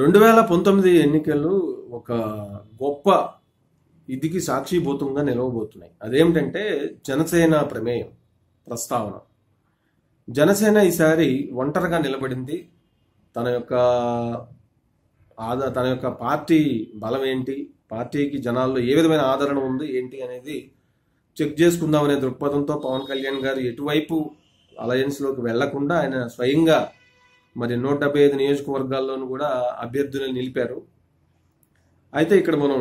రెండు వేల పంతొమ్మిది ఎన్నికలు ఒక గొప్ప ఇదికి సాక్షిభూతంగా నిలవబోతున్నాయి. అదేమిటంటే జనసేన ప్రమేయం ప్రస్తావన. జనసేన ఈసారి ఒంటరిగా నిలబడింది. తన యొక్క ఆదా తన యొక్క పార్టీ బలం ఏంటి? పార్టీకి జనాల్లో ఏ విధమైన ఆదరణ ఉంది? ఏంటి అనేది చెక్ చేసుకుందామనే దృక్పథంతో పవన్ కళ్యాణ్ గారు ఎటువైపు అలయన్స్లోకి వెళ్ళకుండా ఆయన స్వయంగా మరి నూట డెబ్బై ఐదు నియోజకవర్గాల్లోనూ కూడా అభ్యర్థులను నిలిపారు. అయితే ఇక్కడ మనం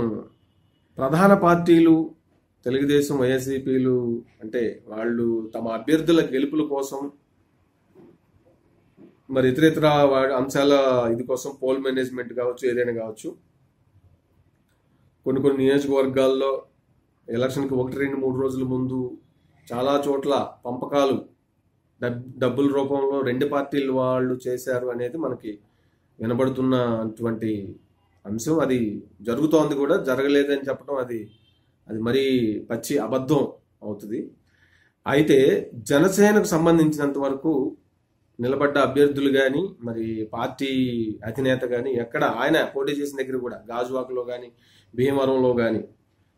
ప్రధాన పార్టీలు తెలుగుదేశం వైఎస్సీపీలు అంటే వాళ్ళు తమ అభ్యర్థుల గెలుపుల కోసం మరి ఇతరితర వా- అంశాల ఇది కోసం పోల్ మేనేజ్మెంట్ కావచ్చు ఏదైనా కావచ్చు కొన్ని కొన్ని నియోజకవర్గాల్లో ఎలక్షన్కి ఒకటి రెండు మూడు రోజుల ముందు చాలా చోట్ల పంపకాలు డబ్బుల రూపంలో రెండు పార్టీలు వాళ్ళు చేశారు అనేది మనకి వినబడుతున్నటువంటి అంశం. అది జరుగుతోంది కూడా జరగలేదని చెప్పడం అది అది మరీ పచ్చి అబద్ధం అవుతుంది. అయితే జనసేనకు సంబంధించినంత వరకు నిలబడ్డ అభ్యర్థులు కానీ మరి పార్టీ అధినేత కానీ ఎక్కడ ఆయన పోటీ చేసిన దగ్గర కూడా గాజువాకలో కానీ భీమవరంలో కానీ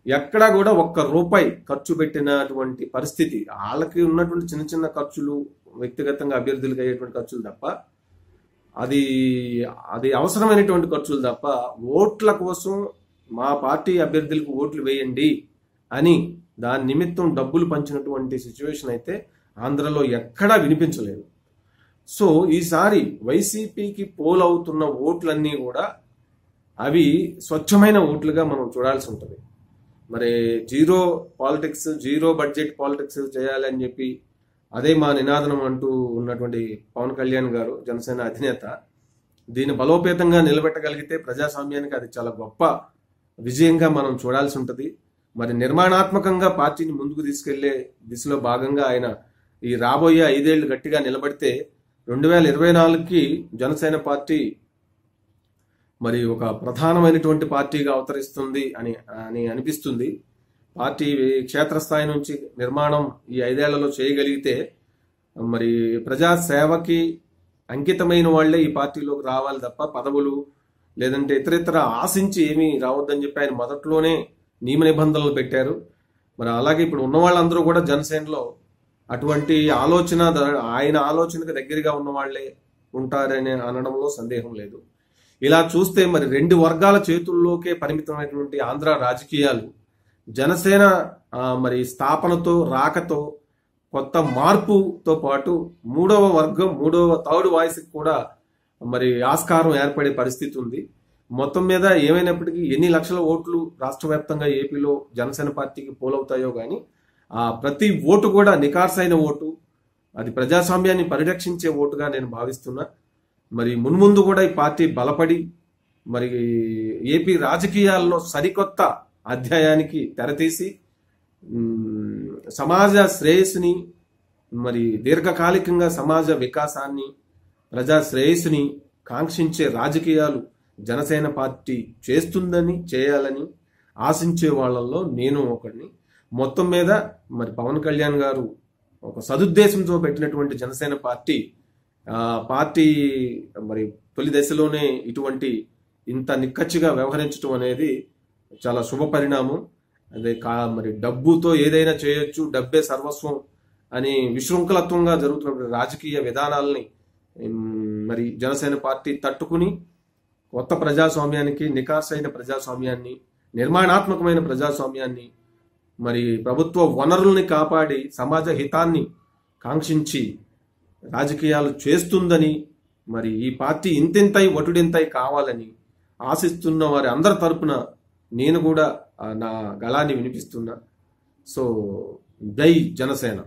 ఎక్కడా కూడా ఒక్క రూపాయి ఖర్చు పెట్టినటువంటి పరిస్థితి. వాళ్ళకి ఉన్నటువంటి చిన్న చిన్న ఖర్చులు వ్యక్తిగతంగా అభ్యర్థులకు అయ్యేటువంటి ఖర్చులు తప్ప అది అది అవసరమైనటువంటి ఖర్చులు తప్ప ఓట్ల కోసం మా పార్టీ అభ్యర్థులకు ఓట్లు వేయండి అని దాని నిమిత్తం డబ్బులు పంచినటువంటి సిచ్యువేషన్ అయితే ఆంధ్రలో ఎక్కడా వినిపించలేదు. సో ఈసారి వైసీపీకి పోల్ అవుతున్న ఓట్లన్నీ కూడా అవి స్వచ్ఛమైన ఓట్లుగా మనం చూడాల్సి ఉంటుంది. మరి zero politics zero budget politics చేయాలని చెప్పి అదే మా నినాదనం అంటూ ఉన్నటువంటి పవన్ కళ్యాణ్ గారు జనసేన అధినేత దీన్ని బలోపేతంగా నిలబెట్టగలిగితే ప్రజాస్వామ్యానికి అది చాలా గొప్ప విజయంగా మనం చూడాల్సి ఉంటుంది. మరి నిర్మాణాత్మకంగా పార్టీని ముందుకు తీసుకెళ్ళే దిశలో భాగంగా ఆయన ఈ రాబోయే ఐదేళ్ళు గట్టిగా నిలబడితే రెండు వేల ఇరవై నాలుగుకి జనసేన పార్టీ మరి ఒక ప్రధానమైనటువంటి పార్టీగా అవతరిస్తుంది అని అని అనిపిస్తుంది. పార్టీ క్షేత్రస్థాయి నుంచి నిర్మాణం ఈ ఐదేళ్ళలో చేయగలిగితే మరి ప్రజా సేవకి అంకితమైన వాళ్ళే ఈ పార్టీలోకి రావాలి తప్ప పదవులు లేదంటే ఇతరితర ఆశించి ఏమీ రావద్దని చెప్పి ఆయన మొదట్లోనే నియమ నిబంధనలు పెట్టారు. మరి అలాగే ఇప్పుడు ఉన్న వాళ్ళందరూ కూడా జనసేనలో అటువంటి ఆలోచన ఆయన ఆలోచనకు దగ్గరగా ఉన్న వాళ్ళే ఉంటారని అనడంలో సందేహం లేదు. ఇలా చూస్తే మరి రెండు వర్గాల చేతుల్లోకే పరిమితమైనటువంటి ఆంధ్ర రాజకీయాలు జనసేన మరి స్థాపనతో రాకతో కొత్త మార్పుతో పాటు మూడవ వర్గం మూడవ థర్డ్ వాయిస్కి కూడా మరి ఆస్కారం ఏర్పడే పరిస్థితి ఉంది. మొత్తం మీద ఏమైనప్పటికీ ఎన్ని లక్షల ఓట్లు రాష్ట్ర వ్యాప్తంగా ఏపీలో జనసేన పార్టీకి పోలవుతాయో కానీ ఆ ప్రతి ఓటు కూడా నికార్సైన ఓటు అది ప్రజాస్వామ్యాన్ని పరిరక్షించే ఓటుగా నేను భావిస్తున్నా. మరి మున్ముందు కూడా ఈ పార్టీ బలపడి మరి ఏపీ రాజకీయాల్లో సరికొత్త అధ్యాయానికి తెరతీసి సమాజ శ్రేయస్సుని మరి దీర్ఘకాలికంగా సమాజ వికాసాన్ని ప్రజా శ్రేయస్సుని కాంక్షించే రాజకీయాలు జనసేన పార్టీ చేస్తుందని చేయాలని ఆశించే వాళ్ళల్లో నేను ఒకడిని. మొత్తం మీద మరి పవన్ కళ్యాణ్ గారు ఒక సదుద్దేశంతో పెట్టినటువంటి జనసేన పార్టీ పార్టీ మరి తొలి దశలోనే ఇటువంటి ఇంత నిక్కచ్చిగా వ్యవహరించడం అనేది చాలా శుభ పరిణామం. అదే కా మరి డబ్బుతో ఏదైనా చేయొచ్చు డబ్బే సర్వస్వం అని విశృంఖలత్వంగా జరుగుతున్న రాజకీయ విధానాలని మరి జనసేన పార్టీ తట్టుకుని కొత్త ప్రజాస్వామ్యానికి నికాసైన ప్రజాస్వామ్యాన్ని నిర్మాణాత్మకమైన ప్రజాస్వామ్యాన్ని మరి ప్రభుత్వ వనరుల్ని కాపాడి సమాజ హితాన్ని కాంక్షించి రాజకీయాలు చేస్తుందని మరి ఈ పార్టీ ఇంతింతై వటుడింతై కావాలని ఆశిస్తున్న వారి అందరి తరపున నేను కూడా నా గళాన్ని వినిపిస్తున్నా. సో జై జనసేన.